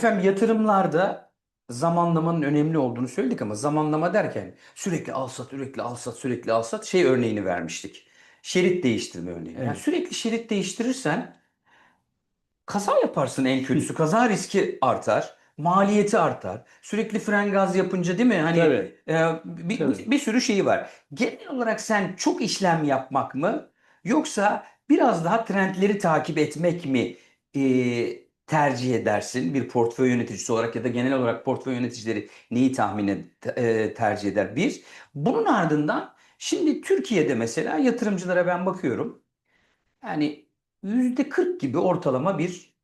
Efendim yatırımlarda zamanlamanın önemli olduğunu söyledik ama zamanlama derken sürekli al sat, sürekli al sat, sürekli al sat şey örneğini vermiştik. Şerit değiştirme örneği. Yani Evet. sürekli şerit değiştirirsen kaza yaparsın en kötüsü. Kaza riski artar, maliyeti artar. Sürekli fren gaz yapınca değil mi? Hani Tabii. e, bir, Tabii. bir sürü şeyi var. Genel olarak sen çok işlem yapmak mı yoksa biraz daha trendleri takip etmek mi e, tercih edersin bir portföy yöneticisi olarak ya da genel olarak portföy yöneticileri neyi tahmin e, tercih eder? Bir. Bunun ardından şimdi Türkiye'de mesela yatırımcılara ben bakıyorum. Yani yüzde 40 gibi ortalama bir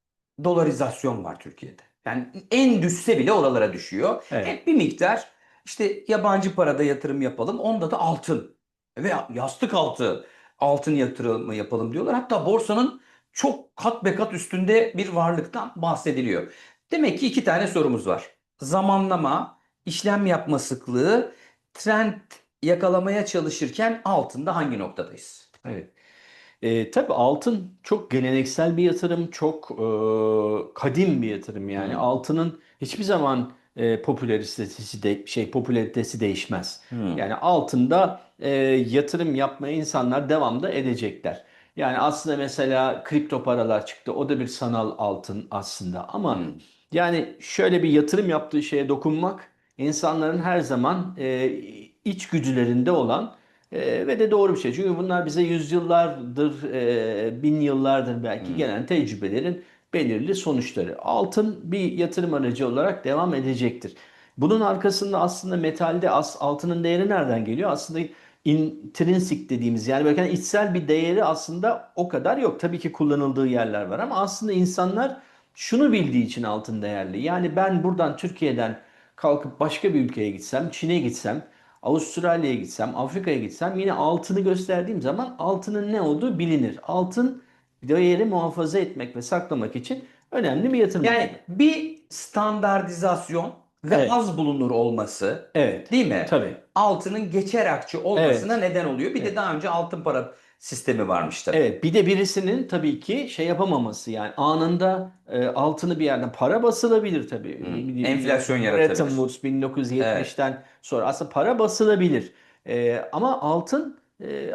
dolarizasyon var Türkiye'de. Yani en düşse bile oralara düşüyor. Evet. Hep bir miktar işte yabancı parada yatırım yapalım. Onda da altın ve yastık altı altın yatırımı yapalım diyorlar. Hatta borsanın çok kat be kat üstünde bir varlıktan bahsediliyor. Demek ki iki tane sorumuz var. Zamanlama, işlem yapma sıklığı, trend yakalamaya çalışırken altında hangi noktadayız? Evet. E, tabii altın çok geleneksel bir yatırım, çok e, kadim bir yatırım yani. Hı. Altının hiçbir zaman e, popülaritesi de şey popülaritesi değişmez. Hmm. Yani altında e, yatırım yapmaya insanlar devamda edecekler. Yani aslında mesela kripto paralar çıktı. O da bir sanal altın aslında. Ama Hmm. yani şöyle bir yatırım yaptığı şeye dokunmak insanların her zaman e, içgüdülerinde olan e, ve de doğru bir şey. Çünkü bunlar bize yüzyıllardır, e, bin yıllardır belki Hmm. gelen tecrübelerin belirli sonuçları. Altın bir yatırım aracı olarak devam edecektir. Bunun arkasında aslında metalde as, altının değeri nereden geliyor? Aslında intrinsik dediğimiz yani böyle içsel bir değeri aslında o kadar yok. Tabii ki kullanıldığı yerler var ama aslında insanlar şunu bildiği için altın değerli. Yani ben buradan Türkiye'den kalkıp başka bir ülkeye gitsem, Çin'e gitsem, Avustralya'ya gitsem, Afrika'ya gitsem yine altını gösterdiğim zaman altının ne olduğu bilinir. Altın değeri muhafaza etmek ve saklamak için önemli bir yatırım. Yani bir standartizasyon ve Evet. az bulunur olması evet. değil mi? Tabii. Altının geçer akçe olmasına neden oluyor. Bir de daha önce altın para sistemi varmış tabii. Evet, bir de birisinin tabii ki şey yapamaması yani anında e, altını bir yerden para basılabilir tabii. Hı, enflasyon yaratabilir. Bretton Woods 1970'ten sonra aslında para basılabilir. E, ama altın e,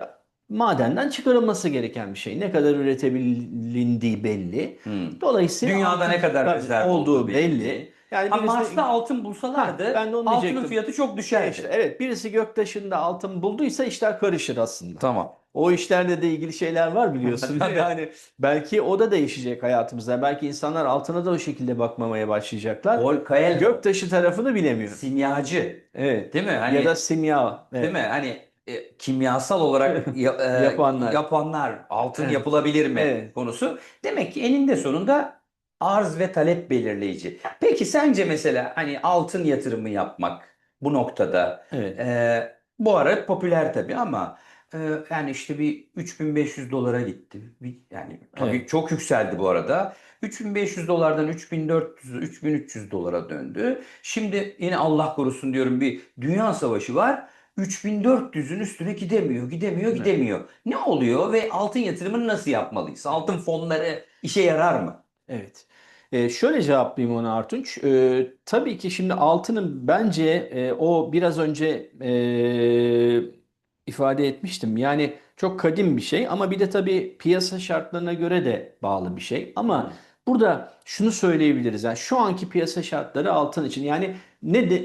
madenden çıkarılması gereken bir şey. Ne kadar üretebilindiği belli. Hı. Dolayısıyla Dünyada altın- ne kadar rezerv olduğu olduğu belli. belli. Yani Ha, birisi- Mars'ta altın bulsalardı Ha, ben de onu altının diyecektim. fiyatı çok düşerdi. İşte, evet birisi göktaşında altın bulduysa işler karışır aslında. Tamam. O işlerle de ilgili şeyler var biliyorsun. yani belki o da değişecek hayatımızda. Belki insanlar altına da o şekilde bakmamaya başlayacaklar. Paul Coelho Göktaşı tarafını bilemiyorum. simyacı Evet. değil mi? Hani ya da simya. Evet. değil mi? Hani e, kimyasal olarak ya- e, Yapanlar. yapanlar altın Evet. yapılabilir mi Evet. konusu. Demek ki eninde sonunda arz ve talep belirleyici. Peki sence mesela hani altın yatırımı yapmak bu noktada Evet. e, bu ara popüler tabii ama e, yani işte bir 3500 dolara gitti. Bir- Yani tabii Evet. çok yükseldi bu arada. 3500 dolardan 3400 3300 dolara döndü. Şimdi yine Allah korusun diyorum bir dünya savaşı var. 3400'ün üstüne gidemiyor, gidemiyor, Evet. gidemiyor. Ne oluyor ve altın yatırımını nasıl yapmalıyız? Altın fonları işe yarar mı? Evet. Ee, şöyle cevaplayayım ona Artunç. Ee, tabii ki şimdi altının bence e, o biraz önce e, ifade etmiştim. Yani çok kadim bir şey ama bir de tabii piyasa şartlarına göre de bağlı bir şey. Ama burada şunu söyleyebiliriz. Yani şu anki piyasa şartları altın için yani ne de,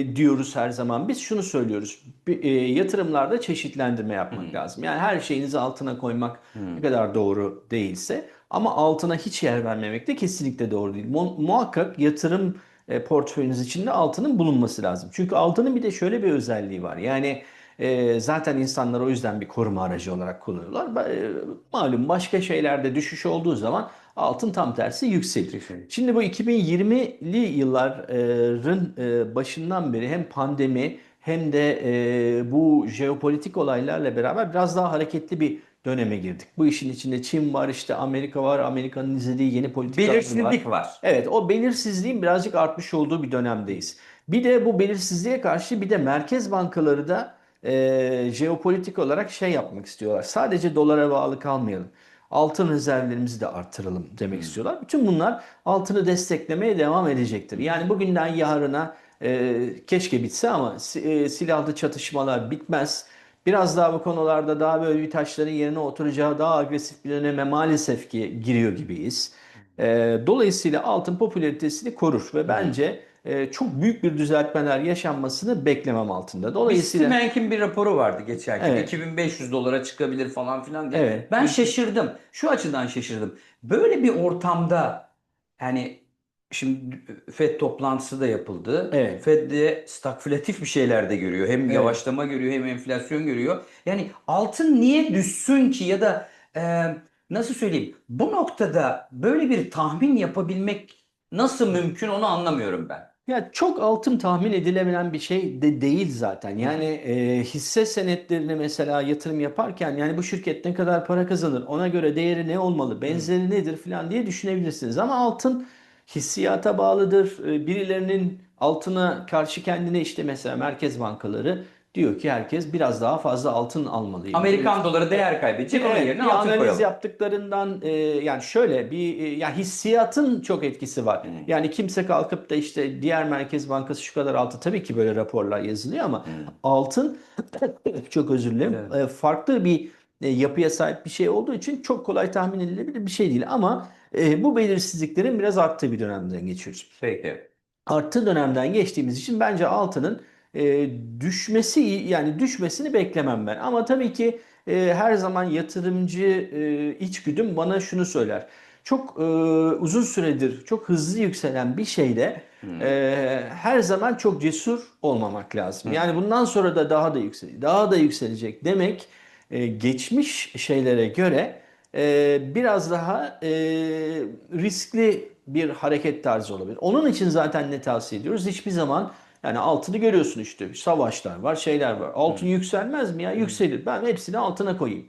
e, diyoruz her zaman biz şunu söylüyoruz. Bir, e, yatırımlarda çeşitlendirme yapmak Hı. lazım. Yani her şeyinizi altına koymak Hı. ne kadar doğru değilse ama altına hiç yer vermemek de kesinlikle doğru değil. Mu- muhakkak yatırım e, portföyünüz içinde altının bulunması lazım. Çünkü altının bir de şöyle bir özelliği var. Yani e, zaten insanlar o yüzden bir koruma aracı olarak kullanıyorlar. E, malum başka şeylerde düşüş olduğu zaman altın tam tersi yükselir. Şimdi bu 2020'li yılların e, başından beri hem pandemi hem de e, bu jeopolitik olaylarla beraber biraz daha hareketli bir döneme girdik. Bu işin içinde Çin var, işte Amerika var, Amerika'nın izlediği yeni politikalar var. Belirsizlik var. Evet, o belirsizliğin birazcık artmış olduğu bir dönemdeyiz. Bir de bu belirsizliğe karşı bir de merkez bankaları da e, jeopolitik olarak şey yapmak istiyorlar. Sadece dolara bağlı kalmayalım. Altın rezervlerimizi de artıralım demek istiyorlar. Bütün bunlar altını desteklemeye devam edecektir. Yani bugünden yarına e, keşke bitse ama e, silahlı çatışmalar bitmez. Biraz daha bu konularda daha böyle bir taşların yerine oturacağı daha agresif bir döneme maalesef ki giriyor gibiyiz. E, dolayısıyla altın popülaritesini korur ve bence e, çok büyük bir düzeltmeler yaşanmasını beklemem altında. Dolayısıyla Stimank'in bir raporu vardı geçen gün. Evet. 2500 dolara çıkabilir falan filan diye. Evet. Ben şaşırdım. Şu açıdan şaşırdım. Böyle bir ortamda yani şimdi FED toplantısı da yapıldı. Evet. FED de stagflatif bir şeyler de görüyor. Hem Evet. yavaşlama görüyor hem enflasyon görüyor. Yani altın niye düşsün ki ya da e, nasıl söyleyeyim? Bu noktada böyle bir tahmin yapabilmek nasıl mümkün onu anlamıyorum ben. Ya çok altın tahmin edilebilen bir şey de değil zaten. Yani e, hisse senetlerine mesela yatırım yaparken yani bu şirket ne kadar para kazanır, ona göre değeri ne olmalı, benzeri nedir falan diye düşünebilirsiniz. Ama altın hissiyata bağlıdır. E, birilerinin altına karşı kendine işte mesela merkez bankaları diyor ki herkes biraz daha fazla altın almalı. Amerikan doları değer kaybedecek. Onun Evet, yerine bir altın analiz koyalım. yaptıklarından e, yani şöyle bir e, yani hissiyatın çok etkisi var. Yani kimse kalkıp da işte diğer Merkez Bankası şu kadar altı tabii ki böyle raporlar yazılıyor ama altın çok özür dilerim e, farklı bir e, yapıya sahip bir şey olduğu için çok kolay tahmin edilebilir bir şey değil ama e, bu belirsizliklerin biraz arttığı bir dönemden geçiyoruz Peki. artı dönemden geçtiğimiz için bence altının e, düşmesi yani düşmesini beklemem ben. Ama tabii ki e, her zaman yatırımcı e, içgüdüm bana şunu söyler. Çok e, uzun süredir çok hızlı yükselen bir şeyde e, her zaman çok cesur olmamak lazım. Yani bundan sonra da daha da yükselecek, daha da yükselecek demek e, geçmiş şeylere göre e, biraz daha e, riskli bir hareket tarzı olabilir. Onun için zaten ne tavsiye ediyoruz? Hiçbir zaman yani altını görüyorsun işte savaşlar var, şeyler var. Altın yükselmez mi ya? Yükselir. Ben hepsini altına koyayım.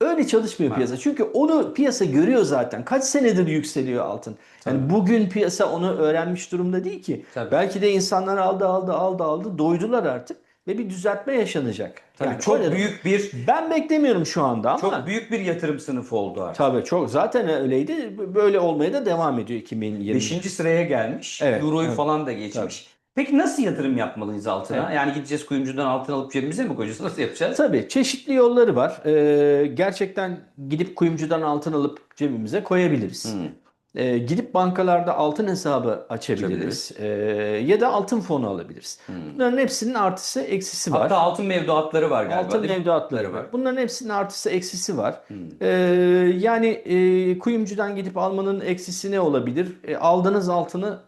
Öyle çalışmıyor piyasa. Çünkü onu piyasa görüyor zaten. Kaç senedir yükseliyor altın. Yani bugün piyasa onu öğrenmiş durumda değil ki. Tabii. Belki de insanlar aldı aldı aldı aldı doydular artık ve bir düzeltme yaşanacak. Tabii Yani çok öyle- büyük bir Ben beklemiyorum şu anda ama çok büyük bir yatırım sınıfı oldu artık. tabii çok zaten öyleydi. Böyle olmaya da devam ediyor 2020. Beşinci sıraya gelmiş. Evet, Euro'yu evet. falan da geçmiş. Peki nasıl yatırım yapmalıyız altına? Yani gideceğiz kuyumcudan altın alıp cebimize mi koyacağız? Nasıl yapacağız? Tabii çeşitli yolları var. Ee, gerçekten gidip kuyumcudan altın alıp cebimize koyabiliriz. Ee, gidip bankalarda altın hesabı açabiliriz. Ee, ya da altın fonu alabiliriz. Bunların hepsinin artısı eksisi var. Hatta altın mevduatları var galiba. Altın mevduatları var. Bunların hepsinin artısı eksisi var. Hmm. Ee, yani e, kuyumcudan gidip almanın eksisi ne olabilir? E, aldığınız altını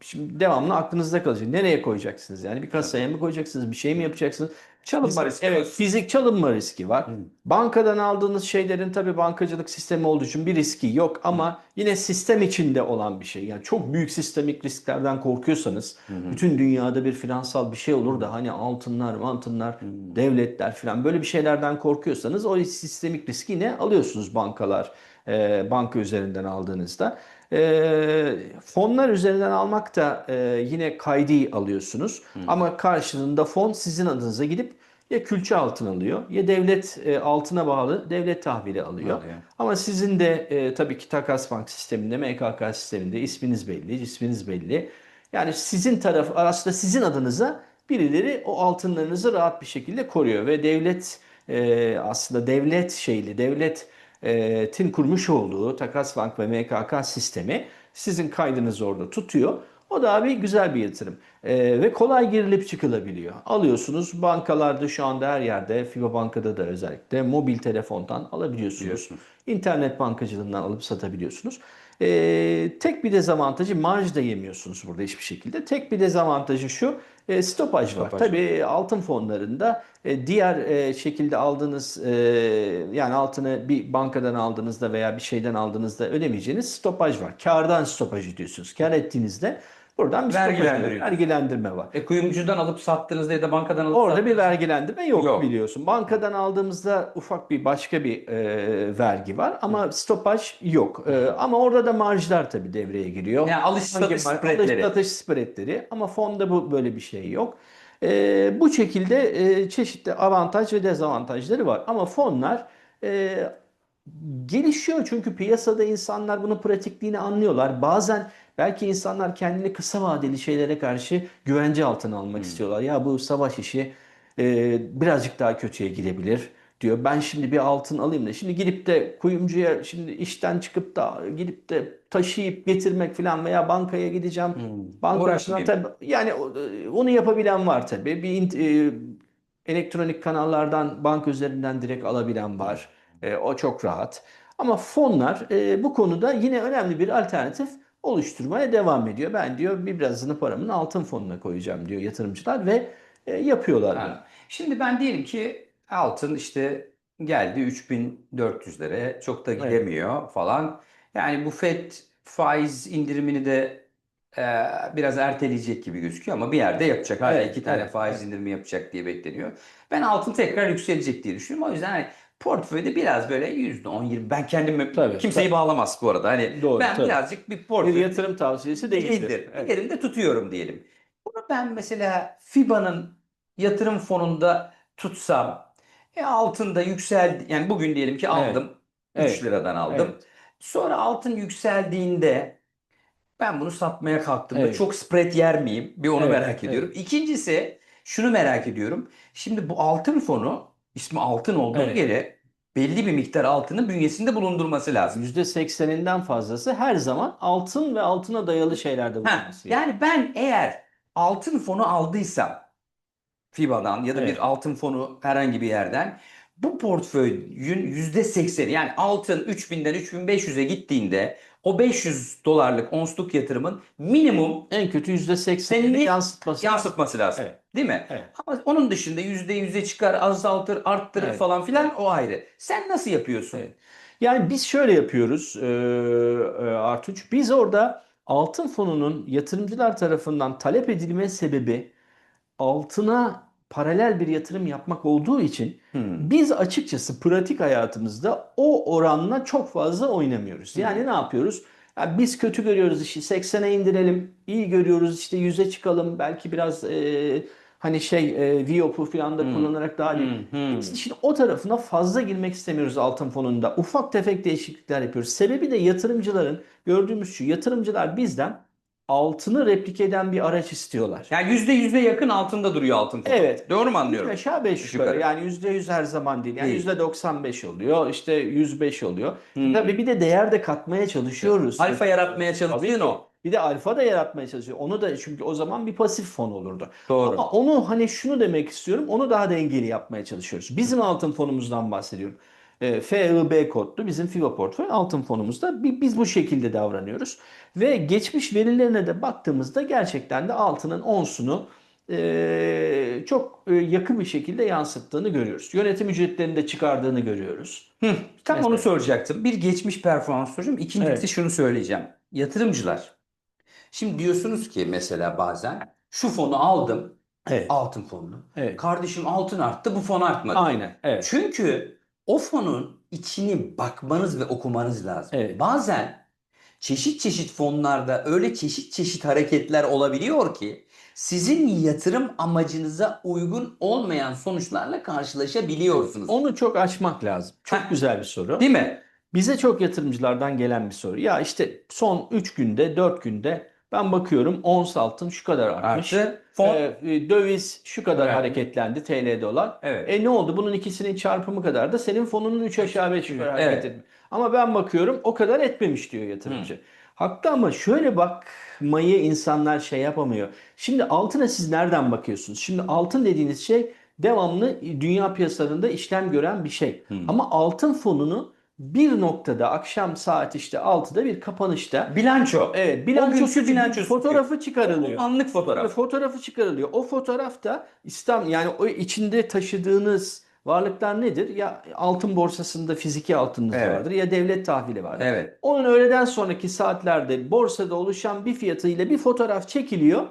şimdi devamlı aklınızda kalacak. Nereye koyacaksınız? Yani bir kasaya mı koyacaksınız? Bir şey mi yapacaksınız? Çalınma riski Evet, var. fizik çalınma riski var. Bankadan aldığınız şeylerin tabii bankacılık sistemi olduğu için bir riski yok ama yine sistem içinde olan bir şey. Yani çok büyük sistemik risklerden korkuyorsanız bütün dünyada bir finansal bir şey olur da hani altınlar, altınlar, devletler falan böyle bir şeylerden korkuyorsanız o sistemik riski yine alıyorsunuz bankalar, e, banka üzerinden aldığınızda. E, fonlar üzerinden almak da e, yine kaydi alıyorsunuz. Ama karşılığında fon sizin adınıza gidip ya külçe altın alıyor ya devlet e, altına bağlı devlet tahvili alıyor. Alıyor. Ama sizin de e, tabii ki takas bank sisteminde, MKK sisteminde isminiz belli, cisminiz belli. Yani sizin taraf aslında sizin adınıza birileri o altınlarınızı rahat bir şekilde koruyor ve devlet e, aslında devlet şeyli, devletin kurmuş olduğu takas bank ve MKK sistemi sizin kaydınızı orada tutuyor. O da abi güzel bir yatırım. Ee, ve kolay girilip çıkılabiliyor. Alıyorsunuz bankalarda şu anda her yerde FIBA Banka'da da özellikle mobil telefondan alabiliyorsunuz. Biliyorsunuz. İnternet bankacılığından alıp satabiliyorsunuz. Ee, tek bir dezavantajı marj da yemiyorsunuz burada hiçbir şekilde. Tek bir dezavantajı şu e, stopaj var. Stopaj. Tabii altın fonlarında e, diğer e, şekilde aldığınız e, yani altını bir bankadan aldığınızda veya bir şeyden aldığınızda ödemeyeceğiniz stopaj var. Kardan stopaj ödüyorsunuz. Kar ettiğinizde buradan bir. Vergilendiriyor. vergilendirme var. E, kuyumcudan alıp sattığınızda ya da bankadan alıp Orada sattığınızda- bir vergilendirme yok, Yok. biliyorsun. Bankadan aldığımızda ufak bir başka bir e, vergi var ama stopaj yok. E, ama orada da marjlar tabii devreye giriyor. Yani alış satış spreadleri. Alış satış spreadleri ama fonda bu böyle bir şey yok. E, bu şekilde e, çeşitli avantaj ve dezavantajları var. Ama fonlar e, gelişiyor çünkü piyasada insanlar bunun pratikliğini anlıyorlar. Bazen belki insanlar kendini kısa vadeli şeylere karşı güvence altına almak istiyorlar. Ya bu savaş işi e, birazcık daha kötüye gidebilir diyor. Ben şimdi bir altın alayım da şimdi gidip de kuyumcuya şimdi işten çıkıp da gidip de taşıyıp getirmek falan veya bankaya gideceğim. Bankasına Uğraşmayayım. tabii yani o- onu yapabilen var tabii. Bir e, elektronik kanallardan bank üzerinden direkt alabilen var. E, o çok rahat. Ama fonlar e, bu konuda yine önemli bir alternatif oluşturmaya devam ediyor. Ben diyor bir birazını paramın altın fonuna koyacağım diyor yatırımcılar ve e, yapıyorlar bunu. Ha. Şimdi ben diyelim ki altın işte geldi 3400'lere çok da gidemiyor falan. Yani bu FED faiz indirimini de e, biraz erteleyecek gibi gözüküyor ama bir yerde yapacak. Hala Evet, iki tane evet, faiz indirimi yapacak diye bekleniyor. Ben altın tekrar yükselecek diye düşünüyorum. O yüzden hani portföyde biraz böyle %10-20 ben kendimi Tabii, kimseyi tabii. bağlamaz bu arada. Hani Doğru, ben tabii. birazcık bir Bir portföy yatırım tavsiyesi değildir. değildir. Evet. Bir yerimde tutuyorum diyelim. Bunu ben mesela FIBA'nın yatırım fonunda tutsam e altında yükseldi yani bugün diyelim ki aldım 3 Evet. liradan aldım. Evet. Sonra altın yükseldiğinde ben bunu satmaya kalktığımda Evet. çok spread yer miyim? Bir onu Evet, merak evet. ediyorum. İkincisi şunu merak ediyorum. Şimdi bu altın fonu ismi altın olduğuna Evet. göre belli bir miktar altının bünyesinde bulundurması lazım. %80'inden fazlası her zaman altın ve altına dayalı şeylerde Ha, bulunması. yani ben eğer altın fonu aldıysam FIBA'dan ya da Evet. bir altın fonu herhangi bir yerden bu portföyün %80'i yani altın 3000'den 3500'e gittiğinde o 500 dolarlık onsluk yatırımın minimum En kötü %80'ini Senin yansıtması. yansıtması lazım. Evet. Değil mi? Evet. Ama onun dışında %100'e çıkar, azaltır, arttırır Evet. falan filan o ayrı. Sen nasıl yapıyorsun? Evet. Yani biz şöyle yapıyoruz e, e, Artuç. Biz orada altın fonunun yatırımcılar tarafından talep edilme sebebi altına paralel bir yatırım yapmak olduğu için Hmm. biz açıkçası pratik hayatımızda o oranla çok fazla oynamıyoruz. Yani ne yapıyoruz? Ya biz kötü görüyoruz işi 80'e indirelim. iyi görüyoruz işte 100'e çıkalım. Belki biraz e, hani şey e, VIOP'u falan da kullanarak daha iyi. Hmm, hmm. Biz işin o tarafına fazla girmek istemiyoruz altın fonunda. Ufak tefek değişiklikler yapıyoruz. Sebebi de yatırımcıların gördüğümüz şu. Yatırımcılar bizden altını replike eden bir araç istiyorlar. Yani %100'e yakın altında duruyor altın fonu. Evet. Doğru mu anlıyorum? aşağı 5 Üç yukarı. yukarı. Yani %100 her zaman değil. Yani Değil. %95 oluyor. işte 105 oluyor. Hı. Tabii bir de değer de katmaya çalışıyoruz. Alfa yaratmaya çalıştığın o. Bir de alfa da yaratmaya çalışıyor. Onu da çünkü o zaman bir pasif fon olurdu. Doğru. Ama onu hani şunu demek istiyorum. Onu daha dengeli yapmaya çalışıyoruz. Bizim altın fonumuzdan bahsediyorum. E, FIB kodlu bizim FIBA portföy altın fonumuzda bi- biz bu şekilde davranıyoruz. Ve geçmiş verilerine de baktığımızda gerçekten de altının onsunu e, çok e, yakın bir şekilde yansıttığını görüyoruz. Yönetim ücretlerini de çıkardığını görüyoruz. Hı, tam Mesela. onu soracaktım. Bir geçmiş performans soracağım. İkincisi Evet. şunu söyleyeceğim. Yatırımcılar. Şimdi diyorsunuz ki mesela bazen şu fonu aldım. Evet. Altın fonunu. Evet. Kardeşim altın arttı bu fon artmadı. Aynen. Evet. Çünkü o fonun içini bakmanız ve okumanız lazım. Evet. Bazen çeşit çeşit fonlarda öyle çeşit çeşit hareketler olabiliyor ki sizin yatırım amacınıza uygun olmayan sonuçlarla karşılaşabiliyorsunuz. Onu çok açmak lazım. Çok Heh. güzel bir soru. Değil mi? Bize çok yatırımcılardan gelen bir soru. Ya işte son 3 günde, 4 günde ben bakıyorum ons altın şu kadar artmış. Artı fon. Ee, e, döviz şu kadar Evet. hareketlendi TL dolar. Evet. E ne oldu? Bunun ikisinin çarpımı kadar da senin fonunun 3 aşağı 5 yukarı Evet. hareket etmiş. Ama ben bakıyorum o kadar etmemiş diyor yatırımcı. Haklı ama şöyle bakmayı insanlar şey yapamıyor. Şimdi altına siz nereden bakıyorsunuz? Şimdi altın dediğiniz şey devamlı dünya piyasalarında işlem gören bir şey. Ama altın fonunu bir noktada akşam saat işte 6'da bir kapanışta Bilanço. evet O bilançosu günkü bilançosu fotoğrafı çıkarılıyor. Anlık fotoğraf. Fotoğrafı çıkarılıyor. O fotoğrafta İslam yani o içinde taşıdığınız varlıklar nedir? Ya altın borsasında fiziki altınınız Evet. vardır ya devlet tahvili vardır. Evet. Onun öğleden sonraki saatlerde borsada oluşan bir fiyatıyla bir fotoğraf çekiliyor,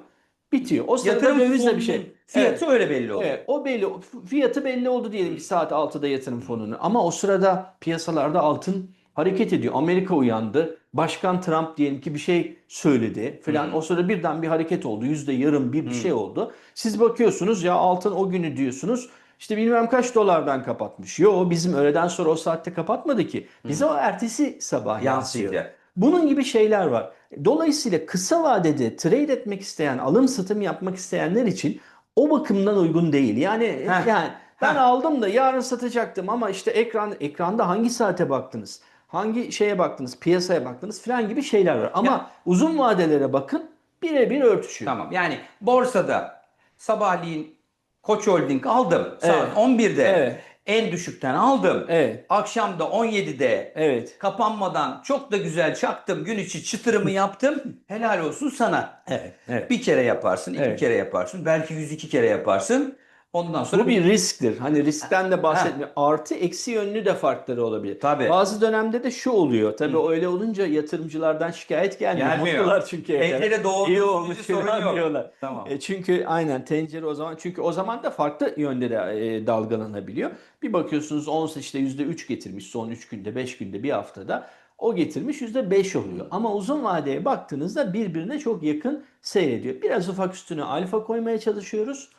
bitiyor. O sırada Yatırım dövizle bir şey. Fiyatı öyle belli oluyor. Evet, o belli. Fiyatı belli oldu diyelim ki saat 6'da yatırım fonunu. Ama o sırada piyasalarda altın hareket ediyor. Amerika uyandı. Başkan Trump diyelim ki bir şey söyledi falan. O sırada birden bir hareket oldu. Yüzde yarım bir bir şey oldu. Siz bakıyorsunuz ya altın o günü diyorsunuz işte bilmem kaç dolardan kapatmış. Yo bizim öğleden sonra o saatte kapatmadı ki. Bize o ertesi sabah yansıyor. Yansıydı. Bunun gibi şeyler var. Dolayısıyla kısa vadede trade etmek isteyen, alım satım yapmak isteyenler için o bakımdan uygun değil. Yani Heh. yani ben Heh. aldım da yarın satacaktım ama işte ekran ekranda hangi saate baktınız? Hangi şeye baktınız? Piyasaya baktınız falan gibi şeyler var. Ama Ya- uzun vadelere bakın birebir örtüşüyor. Tamam. Yani borsada sabahleyin Koç Holding aldım. Saat Evet. 11'de. Evet. En düşükten aldım. Evet. Akşam da 17'de Evet. kapanmadan çok da güzel çaktım. Gün içi çıtırımı yaptım. Helal olsun sana. Evet. Evet. Bir kere yaparsın, iki Evet. kere yaparsın. Belki 102 kere yaparsın. Ondan sonra Bu bir risktir. Hani riskten de bahsetmiyor. Artı eksi yönlü de farkları olabilir. Tabii. Bazı dönemde de şu oluyor. Tabii öyle olunca yatırımcılardan şikayet gelmiyor. Gelmiyor. Mutlular çünkü. Tencere doğru İyi olmuş sorun yok. Tamam. E çünkü aynen tencere o zaman çünkü o zaman da farklı yönde de e, dalgalanabiliyor. Bir bakıyorsunuz ons işte %3 getirmiş son 3 günde, 5 günde, bir haftada. O getirmiş %5 oluyor. Ama uzun vadeye baktığınızda birbirine çok yakın seyrediyor. Biraz ufak üstüne alfa koymaya çalışıyoruz.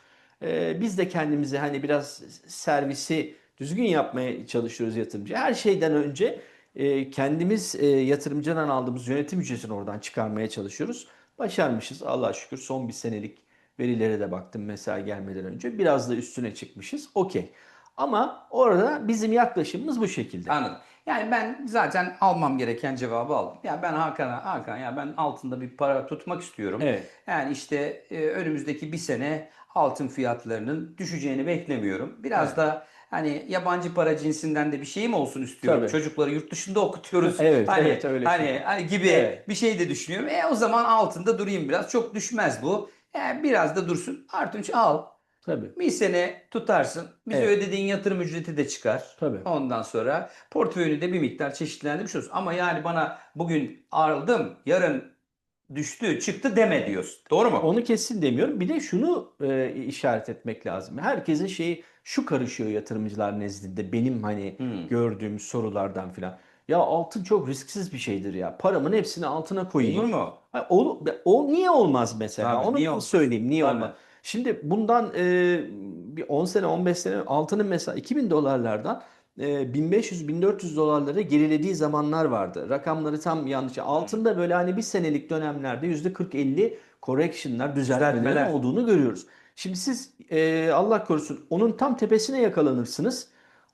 Ee, biz de kendimize hani biraz servisi düzgün yapmaya çalışıyoruz yatırımcı. Her şeyden önce e, kendimiz e, yatırımcıdan aldığımız yönetim ücretini oradan çıkarmaya çalışıyoruz. Başarmışız Allah'a şükür. Son bir senelik verilere de baktım mesela gelmeden önce. Biraz da üstüne çıkmışız. Okey. Ama orada bizim yaklaşımımız bu şekilde. Anladım. Yani ben zaten almam gereken cevabı aldım. Ya ben Hakan'a, Hakan ya ben altında bir para tutmak istiyorum. Evet. Yani işte e, önümüzdeki bir sene altın fiyatlarının düşeceğini beklemiyorum. Biraz Evet. da hani yabancı para cinsinden de bir şeyim olsun istiyorum. Tabii. Çocukları yurt dışında okutuyoruz. Evet, hani, evet, öyle hani, şey. hani gibi Evet. bir şey de düşünüyorum. E o zaman altında durayım biraz. Çok düşmez bu. Yani biraz da dursun. Artunç al. Tabii. Bir sene tutarsın. Bize Evet. ödediğin yatırım ücreti de çıkar. Tabii. Ondan sonra portföyünü de bir miktar çeşitlendirmiş olursun. Ama yani bana bugün aldım, yarın düştü, çıktı deme diyorsun. Doğru mu? Onu kesin demiyorum. Bir de şunu e, işaret etmek lazım. Herkesin şeyi şu karışıyor yatırımcılar nezdinde benim hani Hmm. gördüğüm sorulardan filan. Ya altın çok risksiz bir şeydir ya. Paramın hepsini altına koyayım. Olur mu? Ha, O, o niye olmaz mesela? Tabii, Onu niye söyleyeyim niye Tabii. olmaz. Şimdi bundan e, bir 10 sene 15 sene altının mesela 2000 dolarlardan e, 1500-1400 dolarlara gerilediği zamanlar vardı. Rakamları tam yanlış. Altında böyle hani bir senelik dönemlerde %40-50 correction'lar, Düzeltmeler. olduğunu görüyoruz. Şimdi siz e, Allah korusun onun tam tepesine yakalanırsınız.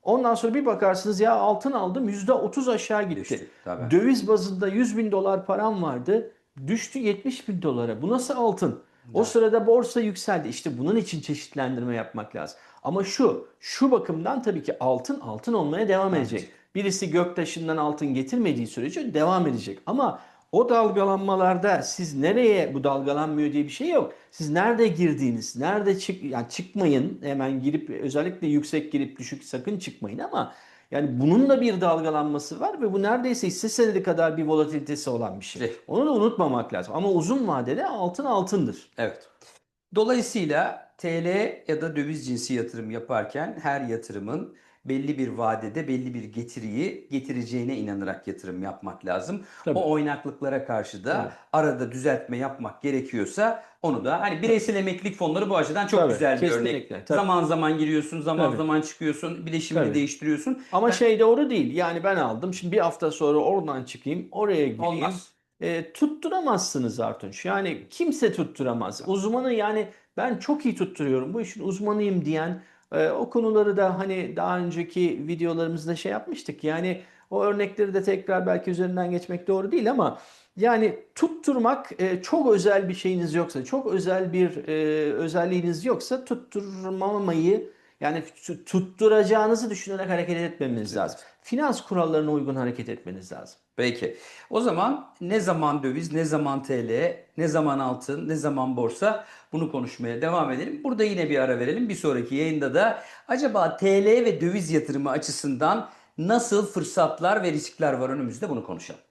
Ondan sonra bir bakarsınız ya altın aldım %30 aşağı gitti. Düştü, tabii. Döviz bazında 100 bin dolar param vardı. Düştü 70 bin dolara. Bu nasıl altın? O sırada borsa yükseldi. İşte bunun için çeşitlendirme yapmak lazım. Ama şu, şu bakımdan tabii ki altın altın olmaya devam edecek. Birisi göktaşından altın getirmediği sürece devam edecek. Ama o dalgalanmalarda siz nereye bu dalgalanmıyor diye bir şey yok. Siz nerede girdiğiniz, nerede çık yani çıkmayın hemen girip özellikle yüksek girip düşük sakın çıkmayın ama yani bunun da bir dalgalanması var ve bu neredeyse hisse senedi kadar bir volatilitesi olan bir şey. Evet. Onu da unutmamak lazım. Ama uzun vadede altın altındır. Evet. Dolayısıyla TL ya da döviz cinsi yatırım yaparken her yatırımın belli bir vadede belli bir getiriyi getireceğine inanarak yatırım yapmak lazım. Tabii. O oynaklıklara karşı da Tabii. arada düzeltme yapmak gerekiyorsa onu da hani bireysel emeklilik fonları bu açıdan çok Tabii, güzel bir örnek. tabii. Zaman zaman giriyorsun, zaman Tabii. zaman çıkıyorsun, bileşimini Tabii. değiştiriyorsun. Ama şey doğru değil. Yani ben aldım. Şimdi bir hafta sonra oradan çıkayım, oraya gireyim. Olmaz. E, tutturamazsınız Artunç. Yani kimse tutturamaz. Uzmanı yani ben çok iyi tutturuyorum. Bu işin uzmanıyım diyen e, o konuları da hani daha önceki videolarımızda şey yapmıştık. Yani o örnekleri de tekrar belki üzerinden geçmek doğru değil ama yani tutturmak e, çok özel bir şeyiniz yoksa, çok özel bir e, özelliğiniz yoksa tutturmamayı yani tu- tutturacağınızı düşünerek hareket etmemeniz lazım. Finans kurallarına uygun hareket etmeniz lazım. Peki. O zaman ne zaman döviz, ne zaman TL, ne zaman altın, ne zaman borsa bunu konuşmaya devam edelim. Burada yine bir ara verelim. Bir sonraki yayında da acaba TL ve döviz yatırımı açısından nasıl fırsatlar ve riskler var önümüzde bunu konuşalım.